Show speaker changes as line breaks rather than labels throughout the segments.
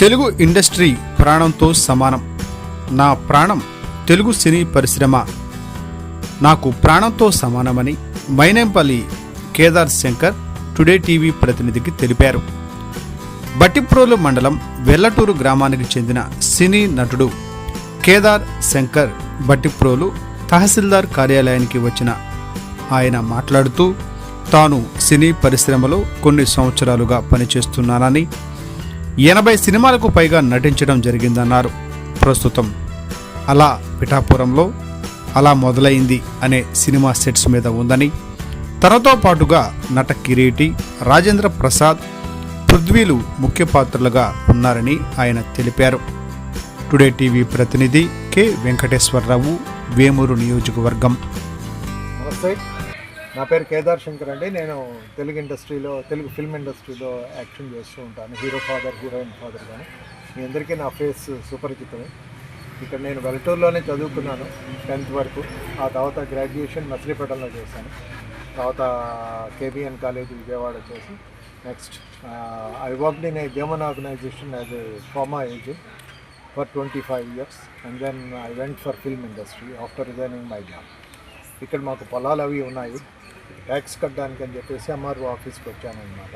Telugu industry ప్రాణంతో సమానం. నా ప్రాణం తెలుగు సినీ పరిశ్రమ. నాకు ప్రాణంతో సమానమని మైనేంపల్లి కేదార్ శంకర్ టుడే టీవీ ప్రతినిధికి తెలిపారు. బట్టిప్రోలు మండలం వెల్లటూరు గ్రామానికి చెందిన సినీ నటుడు కేదార్ శంకర్ బట్టిప్రోలు తహసీల్దార్ కార్యాలయానికి వచ్చిన ఆయన మాట్లాడుతూ తాను సినీ పరిశ్రమలో కొన్ని సంవత్సరాలుగా పనిచేస్తున్నానని ఎనభై సినిమాలకు పైగా నటించడం జరిగిందన్నారు. ప్రస్తుతం అలా పిఠాపురంలో అలా మొదలైంది అనే సినిమా సెట్స్ మీద ఉందని తనతో పాటుగా నట కిరీటి రాజేంద్ర ప్రసాద్ పృథ్వీలు ముఖ్య పాత్రలుగా ఉన్నారని ఆయన తెలిపారు. టుడే టీవీ ప్రతినిధి కె వెంకటేశ్వరరావు వేమూరు నియోజకవర్గం.
నా పేరు కేదార్ శంకర్ అండి. నేను తెలుగు ఇండస్ట్రీలో తెలుగు ఫిల్మ్ ఇండస్ట్రీలో యాక్షన్ చేస్తూ ఉంటాను. హీరో ఫాదర్ హీరోయిన్ ఫాదర్ కానీ మీ అందరికీ నా ఫేస్ సుపరిచితమే. ఇక్కడ నేను వెలటూరులోనే చదువుకున్నాను టెన్త్ వరకు. ఆ తర్వాత గ్రాడ్యుయేషన్ మచిలీపట్నంలో చేశాను. తర్వాత కేబిఎన్ కాలేజ్ విజయవాడ చేసి next I work in a German organization as a pharma agent for twenty five years and then I went for film industry after resigning my job ఇక్కడ మాకు పొలాలు అవి ఉన్నాయి. ట్యాక్స్ కట్టడానికి అని చెప్పేసి ఎంఆర్ఓ ఆఫీస్కి వచ్చాను అనమాట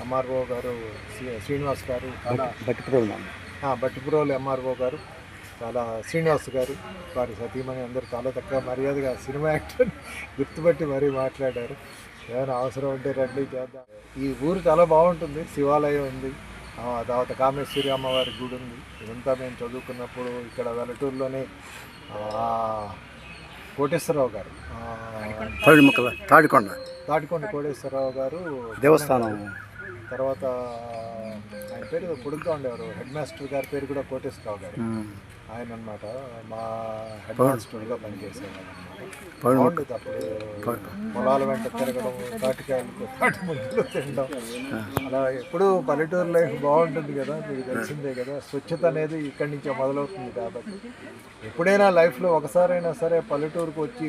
ఎంఆర్ఓ గారు శ్రీ- శ్రీనివాస్ గారు చాలా బట్టిపురోలు ఎంఆర్ఓ గారు చాలా శ్రీనివాస్ గారు వారి సతీమణి అందరూ చాలా తక్కువ మర్యాదగా సినిమా యాక్టర్ గుర్తుపట్టి మరీ మాట్లాడారు. ఏమైనా అవసరం ఉంటే రండి చేద్దాం. ఈ ఊరు చాలా బాగుంటుంది శివాలయం ఉంది. తర్వాత కామేశ్వరి అమ్మవారి గుడి ఉంది. ఇదంతా మేము చదువుకున్నప్పుడు ఇక్కడ వెలటూరులోనే కోటేశ్వరరావు గారు.
తాడిముక్కల తాడికొండ.
తాటికొండ కోటేశ్వరరావు గారు
దేవస్థానం.
తర్వాత ఆయన పేరు పొడుగ్గా ఉండేవారు. హెడ్ మాస్టర్ గారి పేరు కూడా కోటేశ్వరరావు గారు. ఆయన అన్నమాట మా హెడ్ మాస్టర్గా బాగుండేది అప్పుడు పొలాల వెంట తిరగడం తాటికాయలు తాటి ముద్దలు తినడం. అలా ఎప్పుడు పల్లెటూరు లైఫ్ బాగుంటుంది కదా మీకు తెలిసిందే కదా. స్వచ్ఛత అనేది ఇక్కడి నుంచే మొదలవుతుంది కాబట్టి. ఎప్పుడైనా లైఫ్లో ఒకసారైనా సరే పల్లెటూరుకు వచ్చి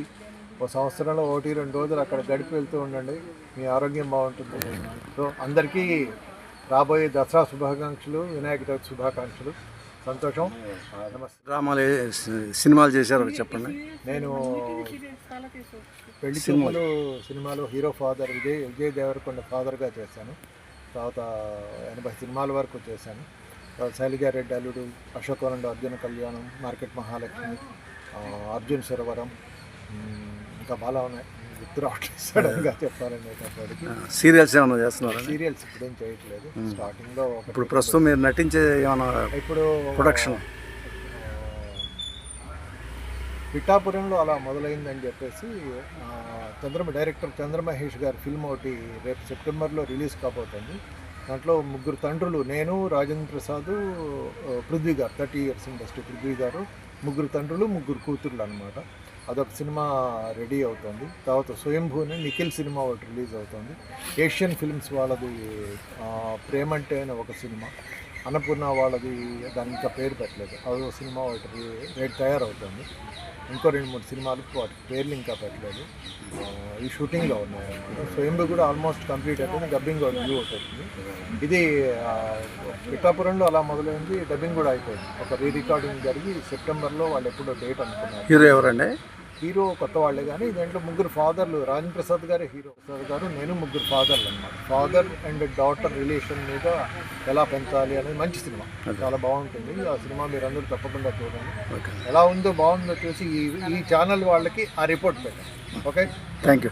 ఒక సంవత్సరంలో ఒకటి రెండు రోజులు అక్కడ గడిపి వెళ్తూ ఉండండి. మీ ఆరోగ్యం బాగుంటుంది. సో అందరికీ రాబోయే దసరా శుభాకాంక్షలు వినాయక చవితి శుభాకాంక్షలు. సంతోషం. నమస్తే.
డ్రామాలు సినిమాలు చేశారు చెప్పండి.
నేను పెళ్ళి సినిమాలు. సినిమాలో హీరో ఫాదర్ విజయ్ విజయ్ దేవరకొండ ఫాదర్గా చేశాను. తర్వాత ఎనభై సినిమాల వరకు చేశాను. తర్వాత శైలిజారెడ్డి అల్లుడు అశోకవనంలో అర్జున కళ్యాణం మార్కెట్ మహాలక్ష్మి అర్జున్ సరోవరం ఇంకా చాలా ఉన్నాయి. గుర్తు రావట్లేదు సడన్గా చెప్పాలండి అప్పటికి.
సీరియల్స్ ఏమైనా చేస్తున్నారా?
సీరియల్స్ ఇప్పుడేం చేయట్లేదు. స్టార్టింగ్లో
ఇప్పుడు ప్రస్తుతం మీరు నటించే ఏమైనా
ఇప్పుడు
ప్రొడక్షన్
పిఠాపురంలో అలా మొదలైందని చెప్పేసి చంద్రమ డైరెక్టర్ చంద్రమహేష్ గారి ఫిల్మ్ ఒకటి రేపు సెప్టెంబర్లో రిలీజ్ కాబోతుంది. దాంట్లో ముగ్గురు తండ్రులు నేను రాజేంద్ర ప్రసాద్ పృథ్వీ గారు థర్టీ ఇయర్స్ ఇండస్ట్రీ పృథ్వీ గారు ముగ్గురు తండ్రులు ముగ్గురు కూతుర్లు అనమాట అదొక సినిమా రెడీ అవుతుంది. తర్వాత స్వయంభూని నిఖిల్ సినిమా ఒకటి రిలీజ్ అవుతుంది. ఏషియన్ ఫిల్మ్స్ వాళ్ళది ప్రేమంటే అనే ఒక సినిమా. అన్నపూర్ణ వాళ్ళది దాని ఇంకా పేరు పెట్టలేదు. అదో సినిమా ఒకటి రేట్ తయారవుతుంది. ఇంకో రెండు మూడు సినిమాలు వాటి పేర్లు ఇంకా పెట్టలేదు. ఈ షూటింగ్లో ఉన్నాయి అన్నమాట. స్వయంభూ కూడా ఆల్మోస్ట్ కంప్లీట్ అయిపోయింది. డబ్బింగ్ కూడా వ్యూ అవుతుంది ఇది పిఠాపురంలో అలా మొదలైంది. డబ్బింగ్ కూడా అయిపోయింది. ఒక రీ రికార్డింగ్ జరిగి సెప్టెంబర్లో వాళ్ళు ఎప్పుడో డేట్ అనుకున్నారు.
హీరో ఎవరండి?
హీరో కొత్త వాళ్ళే కానీ దీంట్లో ముగ్గురు ఫాదర్లు రాజేంద్ర ప్రసాద్ గారు హీరో. ప్రసాద్ గారు నేను ముగ్గురు ఫాదర్లు అనమాట ఫాదర్ అండ్ డాటర్ రిలేషన్ మీద ఎలా పెంచాలి అనేది మంచి సినిమా. చాలా బాగుంటుంది. ఆ సినిమా మీరు అందరూ తప్పకుండా చూడండి. ఎలా ఉందో బాగుందో చూసి ఈ ఈ ఛానల్ వాళ్ళకి ఆ రిపోర్ట్ పెట్టండి. ఓకే?
Thank you